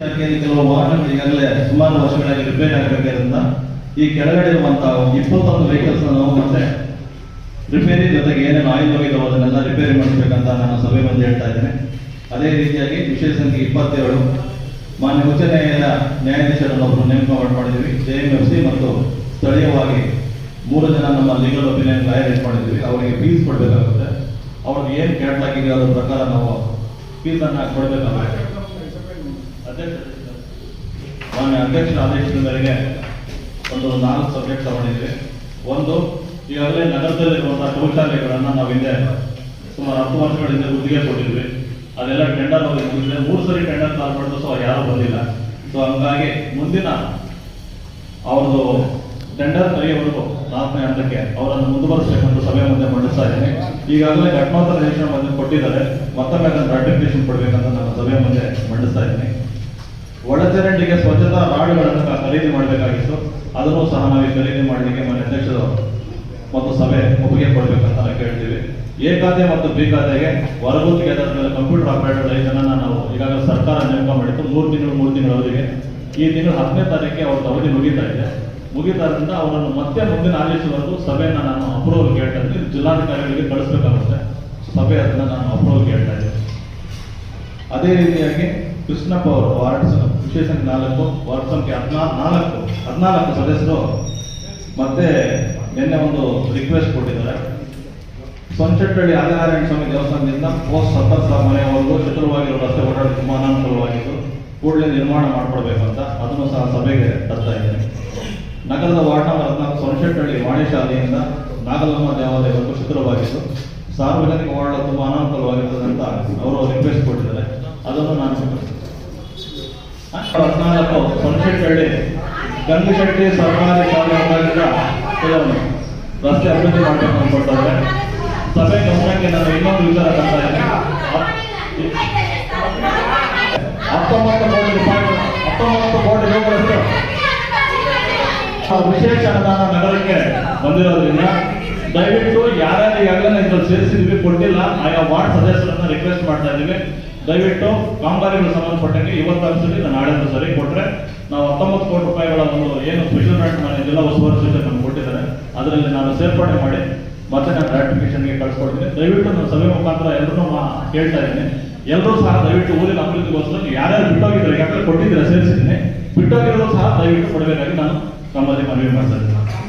ಕೆಲವು ವಾಹನಗಳು ಈಗಾಗಲೇ ಸುಮಾರು ವರ್ಷಗಳಾಗಿ ರಿಪೇರಿ ಆಗಬೇಕಾದ್ರಿಂದ ಈ ಕೆಳಗಡೆ ಇರುವಂತಹ ಇಪ್ಪತ್ತೊಂದು ವೆಹಿಕಲ್ಸ್ ನಾವು ಮತ್ತೆ ರಿಪೇರಿ ಜೊತೆಗೆ ಏನೇನು ಆಯಿಲ್ ಅದನ್ನೆಲ್ಲ ರಿಪೇರಿ ಮಾಡಿಸ್ಬೇಕಂತ ನಾನು ಸಭೆ ಬಂದು ಹೇಳ್ತಾ ಇದ್ದೇನೆ. ಅದೇ ರೀತಿಯಾಗಿ ವಿಶೇಷ ಸಂಖ್ಯೆ ಇಪ್ಪತ್ತೇಳು. ಮಾನ್ಯ ಉಚ್ಚ ನ್ಯಾಯಾಲಯ ನ್ಯಾಯಾಧೀಶರನ್ನು ಒಬ್ಬರು ನೇಮಕ ಮಾಡ್- ಮಾಡಿದ್ವಿ. ಜೆ ಎಂ ಎಫ್ ಸಿ ಮತ್ತು ಸ್ಥಳೀಯವಾಗಿ ಮೂರು ಜನ ನಮ್ಮ ಲೀಗಲ್ ಒಪಿನಿಯನ್ ಲಾಯರ್ ಮಾಡಿದ್ವಿ. ಅವರಿಗೆ ಫೀಸ್ ಕೊಡಬೇಕಾಗುತ್ತೆ. ಅವ್ರಿಗೆ ಏನು ಕ್ಯಾಟ್ಲಾಗ್ ಇದೆಯೋ ಅದ್ರ ಪ್ರಕಾರ ನಾವು ಫೀಸನ್ನು ಕೊಡಬೇಕಾಗುತ್ತೆ. ಮಾನ್ಯ ಅಧ್ಯಕ್ಷರ ಆದೇಶದ ಮೇರೆಗೆ ಒಂದು ನಾಲ್ಕು ಸಬ್ಜೆಕ್ಟ್ ತಗೊಂಡಿದ್ವಿ. ಒಂದು, ಈಗಾಗಲೇ ನಗರದಲ್ಲಿರುವಂತಹ ಶೌಚಾಲಯಗಳನ್ನು ನಾವು ಹಿಂದೆ ಸುಮಾರು ಹತ್ತು ವರ್ಷಗಳಿಂದ ಗುತ್ತಿಗೆ ಕೊಟ್ಟಿದ್ವಿ. ಅದೆಲ್ಲ ಟೆಂಡರ್ ಹೋಗಿ ಮುಗಿದ್ರೆ ಮೂರು ಸರಿ ಟೆಂಡರ್ ಕಾಲ್ ಮಾಡಿದ್ರು ಸೊ ಯಾರು ಬಂದಿಲ್ಲ. ಸೊ ಹಂಗಾಗಿ ಮುಂದಿನ ಅವ್ರದ್ದು ಟೆಂಡರ್ ಕರೆಯುವವರೆಗೂ ನಾಲ್ಕನೇ ಹಂತಕ್ಕೆ ಅವರನ್ನು ಮುಂದುವರಿಸಬೇಕಂತ ಸಭೆ ಮುಂದೆ ಮಂಡಿಸ್ತಾ ಇದ್ದೀನಿ. ಈಗಾಗಲೇ ಘಟನೋತ್ತರ ನಿರೀಕ್ಷಣೆ ಕೊಟ್ಟಿದ್ದಾರೆ. ಮತ್ತೊಮ್ಮೆ ಅದನ್ನು ರಾಟಿಫಿಕೇಶನ್ ಕೊಡಬೇಕಂತ ನಾನು ಸಭೆ ಮುಂದೆ ಮಂಡಿಸ್ತಾ ಇದ್ದೀನಿ. ಒಳಚರಂಡಿಗೆ ಸ್ವಚ್ಛತಾ ರಾಡುಗಳನ್ನು ಖರೀದಿ ಮಾಡಬೇಕಾಗಿತ್ತು. ಅದನ್ನು ಸಹ ನಾವು ಖರೀದಿ ಮಾಡಲಿಕ್ಕೆ ಮನೆ ಅಧ್ಯಕ್ಷರು ಮತ್ತು ಸಭೆ ಒಪ್ಪಿಗೆ ಕೊಡಬೇಕಂತ ನಾವು ಕೇಳ್ತೀವಿ. ಎ ಖಾತೆ ಮತ್ತು ಬಿ ಖಾತೆಗೆ ಹೊರಗುತ್ತಿಗೆ ಕೇಂದ್ರದಲ್ಲಿ ಕಂಪ್ಯೂಟರ್ ಆಪರೇಟರ್ ರೈತನನ್ನು ನಾವು ಈಗಾಗಲೇ ಸರ್ಕಾರ ನೇಮಕ ಮಾಡಿತ್ತು ಮೂರು ತಿಂಗಳು, ಮೂರು ತಿಂಗಳ ಅವರಿಗೆ ಈ ತಿಂಗಳು ಹತ್ತನೇ ತಾರೀಕಿಗೆ ಅವ್ರ ಅವಧಿ ಮುಗಿತಾ ಇದೆ. ಮುಗಿತಾದ್ರಿಂದ ಅವರನ್ನು ಮತ್ತೆ ಮುಂದಿನ ಆದೇಶವರೆಗೂ ಸಭೆಯನ್ನು ನಾನು ಅಪ್ರೂವಲ್ ಕೇಳ್ತಾ ಇದ್ದೀನಿ. ಜಿಲ್ಲಾಧಿಕಾರಿಗಳಿಗೆ ಕಳಿಸ್ಬೇಕಾಗುತ್ತೆ. ಸಭೆ ಅದನ್ನ ನಾನು ಅಪ್ರೂವಲ್ ಕೇಳ್ತಾ ಇದ್ದೀನಿ. ಅದೇ ರೀತಿಯಾಗಿ ಕೃಷ್ಣಪ್ಪ ಅವರು ವಾರ್ಡ್ ಸಂಖ್ಯೆ ನಾಲ್ಕು ವಾರ್ಡ್ ಸಂಖ್ಯೆ ಹದಿನಾ ನಾಲ್ಕು, ಹದಿನಾಲ್ಕು ಸದಸ್ಯರು ಮತ್ತೆ ನಿನ್ನೆ ಒಂದು ರಿಕ್ವೆಸ್ಟ್ ಕೊಟ್ಟಿದ್ದಾರೆ. ಸೊಂಚಟ್ಟಳ್ಳಿ ಆದಿನಾರಾಯಣ ಸ್ವಾಮಿ ದೇವಸ್ಥಾನದಿಂದ ಪೋಸ್ಟ್ ಸಂಪರ್ಕ ಮನೆಯವರೆಗೂ ಚತುರವಾಗಿರೋ ರಸ್ತೆ ಓಡಾಡಲು ತುಂಬ ಅನಾನುಕೂಲವಾಗಿದ್ದು ಕೂಡಲೇ ನಿರ್ಮಾಣ ಮಾಡಿಕೊಡ್ಬೇಕಂತ ಅದನ್ನು ಸಹ ಸಭೆಗೆ ತರ್ತಾ ಇದ್ದೇನೆ. ನಗರದ ವಾರ್ಡ್ ನಂಬರ್ ಹದಿನಾಲ್ಕು ಸೊಂಚಟ್ಟಳ್ಳಿ ವಾಣಿಶಾಲೆಯಿಂದ ನಾಗಲಮ್ಮ ದೇವಾಲಯವರೆಗೂ ಚತುರವಾಗಿದ್ದು ಸಾರ್ವಜನಿಕ ಓಡಾಡಲು ತುಂಬ ಅನಾನುಕೂಲವಾಗಿರ್ತದೆ ಅಂತ ಅವರು ರಿಕ್ವೆಸ್ಟ್ ಕೊಟ್ಟಿದ್ದಾರೆ. ಅದನ್ನು ನಾನು ಹದಿನಾಲ್ಕು ಸೊಂಚಟ್ಟಳ್ಳಿ ಗಂಗಶೆಟ್ಟಿ ಸರ್ಕಾರಿ ಶಾಲೆ ಹೊರಗಿಂದ ಕೆಲವು ರಸ್ತೆ ಅಭಿವೃದ್ಧಿ ಮಾಡಬೇಕು ಅನ್ಕೊಳ್ತಾರೆ ಸಭೆ ಗಮನಕ್ಕೆ ನಾನು ಇನ್ನೊಂದು ವಿಚಾರ ತರ್ತಾ ಇದ್ದೀನಿ. ಹತ್ತೊಂಬತ್ತು ಕೋಟಿ ರೂಪಾಯಿ, ಹತ್ತೊಂಬತ್ತು ಕೋಟಿ ವಿಶೇಷ ಅನುದಾನ ನಗರಕ್ಕೆ ಬಂದಿರೋದ್ರಿಂದ ದಯವಿಟ್ಟು ಯಾರ್ಯಾರು ಈಗಾಗಲೇ ಇದ್ರಲ್ಲಿ ಸೇರಿಸಿದ್ವಿ, ಕೊಟ್ಟಿಲ್ಲ, ಆಯಾ ವಾರ್ಡ್ ಸದಸ್ಯರನ್ನ ರಿಕ್ವೆಸ್ಟ್ ಮಾಡ್ತಾ ಇದ್ದೀವಿ. ದಯವಿಟ್ಟು ಕಾಮಗಾರಿಗಳು ಸಂಬಂಧಪಟ್ಟಂಗೆ ಇವತ್ತು ಸರಿ ನಾನು ನಾಳೆ ಸರಿ ಕೊಟ್ಟರೆ ನಾವು ಹತ್ತೊಂಬತ್ತು ಕೋಟಿ ರೂಪಾಯಿಗಳ ಒಂದು ಏನು ಸ್ಪೆಷಲ್ ಗ್ರಾಂಟ್ ನಾನು ಜಿಲ್ಲಾ ನಮ್ಗೆ ಕೊಟ್ಟಿದ್ದಾರೆ. ಅದರಲ್ಲಿ ನಾನು ಸೇರ್ಪಡೆ ಮಾಡಿ ಮತ್ತೆ ನಾನು ರಾಟಿಫಿಕೇಶನ್ಗೆ ಕಳ್ಸಿಕೊಡ್ತೀನಿ. ದಯವಿಟ್ಟು ನಾನು ಸಭೆ ಮುಖಾಂತರ ಎಲ್ಲರೂ ಕೇಳ್ತಾ ಇದ್ದೀನಿ. ಎಲ್ಲರೂ ಸಹ ದಯವಿಟ್ಟು ಊರಿನ ಅಭಿವೃದ್ಧಿಗೋಸ್ಕರ ಯಾರ್ಯಾರು ಬಿಟ್ಟೋಗಿದ್ದಾರೆ ಯಾಕಂದ್ರೆ ಕೊಟ್ಟಿದ್ದೀರಾ ಸೇರಿಸಿದ್ದೀನಿ. ಬಿಟ್ಟೋಗಿರೋದು ಸಹ ದಯವಿಟ್ಟು ಕೊಡಬೇಕಾಗಿ ನಾನು 頑張って丸山さん